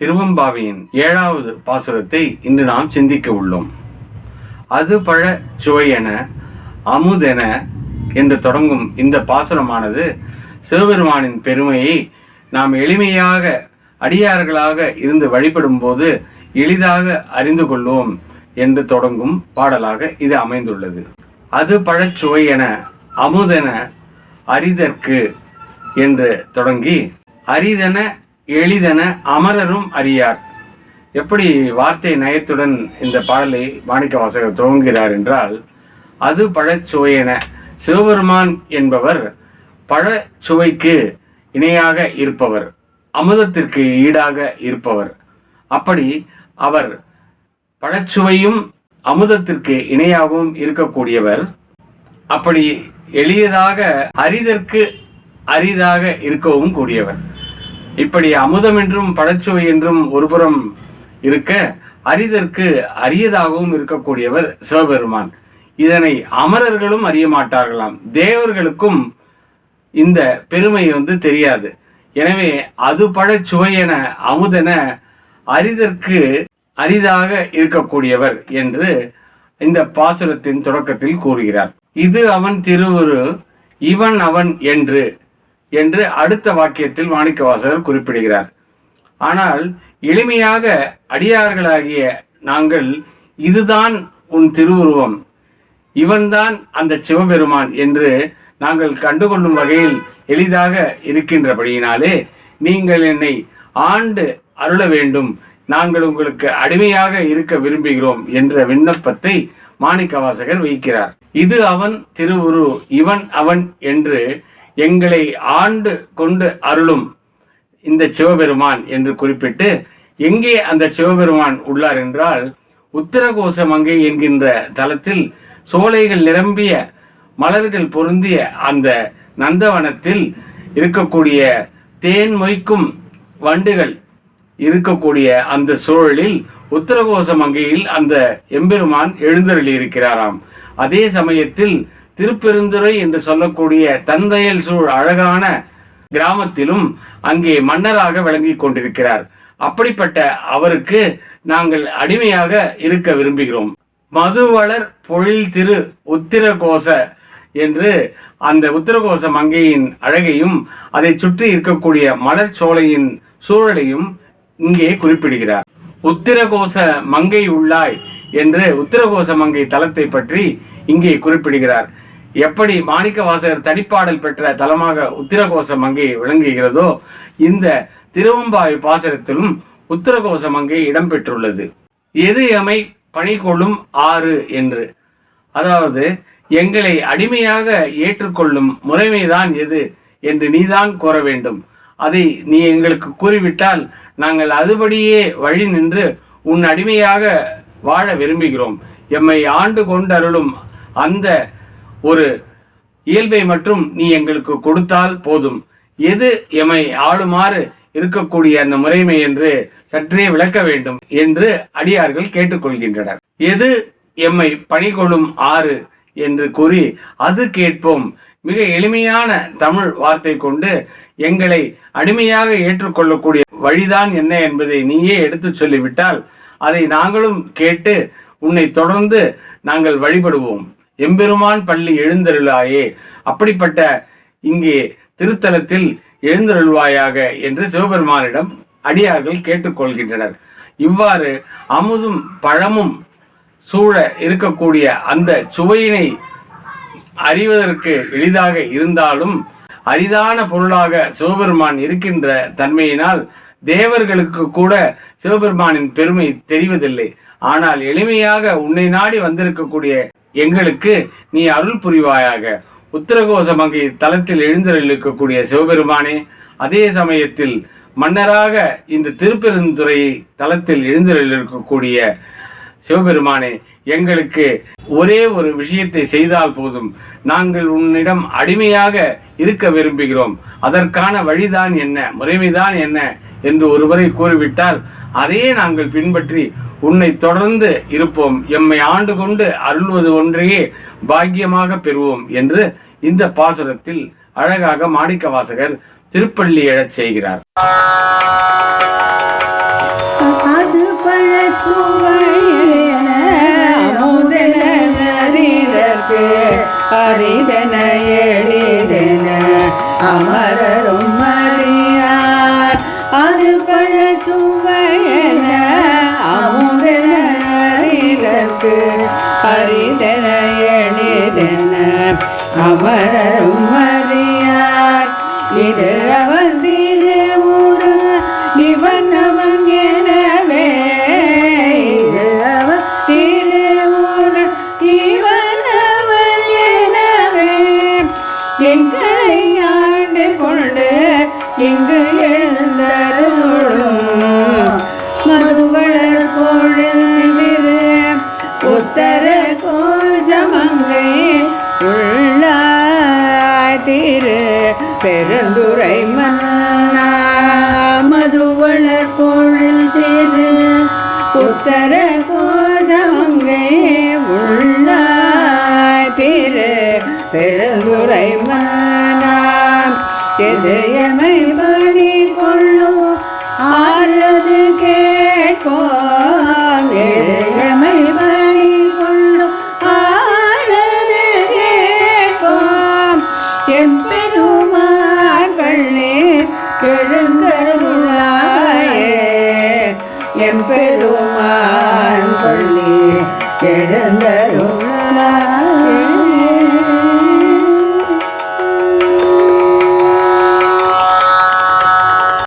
திருவம்பாவியின் ஏழாவது பாசுரத்தை இன்று நாம் சிந்திக்க உள்ளோம். அது பழ சுவையென அமுதென என்று தொடங்கும் இந்த பாசுரமானது சிவபெருமானின் பெருமையை நாம் எளிமையாக அடியார்களாக இருந்து வழிபடும் போது எளிதாக அறிந்து கொள்வோம் என்று தொடங்கும் பாடலாக இது அமைந்துள்ளது. அது பழச்சுவையென அமுதென அரிதற்கு என்று தொடங்கி அரிதென எளிதென அமரரும் அறியார். எப்படி வார்த்தை நயத்துடன் இந்த பாடலை மாணிக்க வாசகர் துவங்குகிறார் என்றால் அது பழச்சுவையென. சிவபெருமான் என்பவர் பழச்சுவைக்கு இணையாக இருப்பவர் அமுதத்திற்கு ஈடாக இருப்பவர். அப்படி அவர் பழச்சுவையும் அமுதத்திற்கு இணையாகவும் இருக்கக்கூடியவர். அப்படி எளியதாக அரிதற்கு அரிதாக இருக்கவும் கூடியவர். இப்படி அமுதம் என்றும் பழச்சுவை என்றும் ஒருபுறம் இருக்க அரிதற்கு அரியதாகவும் இருக்கக்கூடியவர் சிவபெருமான். இதனை அமரர்களும் அறிய மாட்டார்களாம். தேவர்களுக்கும் இந்த பெருமை வந்து தெரியாது. எனவே அது பழச்சுவையென அமுதென அரிதற்கு அரிதாக இருக்கக்கூடியவர் என்று இந்த பாசுரத்தின் தொடக்கத்தில் கூறுகிறார். இது அவன் திருவுரு இவன் அவன் என்று என்று அடுத்த வாக்கியத்தில் மாணிக்கவாசகர் குறிப்பிடுகிறார். ஆனால் எளிமையாக அடியார்களாகிய நாங்கள் இதுதான் உன் திருவுருவம். இவன்தான் அந்த சிவபெருமான் என்று நாங்கள் கண்டுகொள்ளும் வகையில் எளிதாக இருக்கின்றபடியினாலே நீங்கள் என்னை ஆண்டு அருள வேண்டும். நாங்கள் உங்களுக்கு அடிமையாக இருக்க விரும்புகிறோம் என்ற விண்ணப்பத்தை மாணிக்கவாசகர் வைக்கிறார் இது அவன் திருவுரு இவன் அவன் என்று எங்களை ஆண்டு கொண்டு அருளும் இந்த சிவபெருமான் என்று குறிப்பிட்டு எங்கே அந்த சிவபெருமான் உள்ளார் என்றால் உத்தரகோச மங்கை என்கின்ற தலத்தில் சோலைகள் நிரம்பிய மலர்கள் பொருந்திய அந்த நந்தவனத்தில் இருக்கக்கூடிய தேன் மொய்க்கும் வண்டுகள் இருக்கக்கூடிய அந்த சூழலில் உத்தரகோச மங்கையில் அந்த எம்பெருமான் எழுந்தருளி இருக்கிறாராம் அதே சமயத்தில் திருப்பெருந்துறை என்று சொல்லக்கூடிய தந்தையல் சூழ் அழகான கிராமத்திலும் அங்கே மன்னராக விளங்கிக் கொண்டிருக்கிறார். அப்படிப்பட்ட அவருக்கு நாங்கள் அடிமையாக இருக்க விரும்புகிறோம். மதுவளர் பொழில் திரு உத்திரகோச என்று அந்த உத்திரகோச மங்கையின் அழகையும் அதை சுற்றி இருக்கக்கூடிய மலர் சோலையின் சூழலையும் இங்கே குறிப்பிடுகிறார். உத்திரகோச மங்கை உள்ளாய் என்று உத்திரகோச மங்கை தலத்தை பற்றி இங்கே குறிப்பிடுகிறார். எப்படி மாணிக்க வாசகர் தனிப்பாடல் பெற்ற தலமாக உத்திரகோசம் அங்கே விளங்குகிறதோ இந்த திருவம்பாவை பாசரத்திலும் உத்திரகோச மங்கை இடம்பெற்றுள்ளது. எது எமை பணி கொள்ளும் ஆறு என்று. அதாவது எங்களை அடிமையாக ஏற்றுக்கொள்ளும் முறைமைதான் எது என்று நீதான் கூற வேண்டும். அதை நீ எங்களுக்கு கூறிவிட்டால் நாங்கள் அதுபடியே வழி நின்று உன் அடிமையாக வாழ விரும்புகிறோம். எம்மை ஆண்டு கொண்டருளும் அந்த ஒரு இயல்பை மட்டும் நீ எங்களுக்கு கொடுத்தால் போதும். எது எமை ஆளுமாறு இருக்கக்கூடிய அந்த முறைமை என்று சற்றே விளக்க வேண்டும் என்று அடியார்கள் கேட்டுக்கொள்கின்றனர். எது எம்மை பணிகொள்ளும் ஆறு என்று கூறி அது கேட்போம். மிக எளிமையான தமிழ் வார்த்தை கொண்டு எங்களை அடிமையாக ஏற்றுக்கொள்ளக்கூடிய வழிதான் என்ன என்பதை நீயே எடுத்து சொல்லிவிட்டால் அதை நாங்களும் கேட்டு உன்னை தொடர்ந்து நாங்கள் வழிபடுவோம். எம்பெருமான் பள்ளி எழுந்தருளாயே. அப்படிப்பட்ட இங்கே திருத்தலத்தில் எழுந்தருள்வாயாக என்று சிவபெருமானிடம் அடியார்கள் கேட்டுக்கொள்கின்றனர். இவ்வாறு அமுதும் பழமும் சூழ இருக்கக்கூடிய அந்த சுவையினை அறிவதற்கு எளிதாக இருந்தாலும் அரிதான பொருளாக சிவபெருமான் இருக்கின்ற தன்மையினால் தேவர்களுக்கு கூட சிவபெருமானின் பெருமை தெரிவதில்லை. ஆனால் எளிமையாக உன்னை நாடி வந்திருக்கக்கூடிய எங்களுக்கு நீ அருள் புரிவாயாக. உத்தரகோச மங்கை தலத்தில் எழுந்தருளிக்கக்கூடிய சிவபெருமானே அதே சமயத்தில் மன்னராக இந்த திருப்பெருந்துறை தலத்தில் எழுந்தருளிருக்கக்கூடிய சிவபெருமானே எங்களுக்கு ஒரே ஒரு விஷயத்தை செய்தால் போதும். நாங்கள் உன்னிடம் அடிமையாக இருக்க விரும்புகிறோம். அதற்கான வழிதான் என்ன? முறைமைதான் என்ன? என்று ஒருவரை கூறிவிட்டால் அதையே நாங்கள் பின்பற்றி உன்னை தொடர்ந்து இருப்போம். எம்மை ஆண்டு கொண்டு அருள்வது ஒன்றையே பாக்கியமாக பெறுவோம் என்று இந்த பாசுரத்தில் அழகாக மாணிக்க வாசகர் திருப்பள்ளி எழச் செய்கிறார். அரிதன அரிதன எளிதென அமரரும் திரு. பெருந்துரை மன்னா மதுவளர் பொழில் திரு. உத்தர கோஜமங்கை உள்ளாய் திரு. பெருந்துரை மன்னா எதையமை பணி கொள்ளும் ஆறது கேட்போம். எம்பெருமான் பள்ளி எழுந்தருமா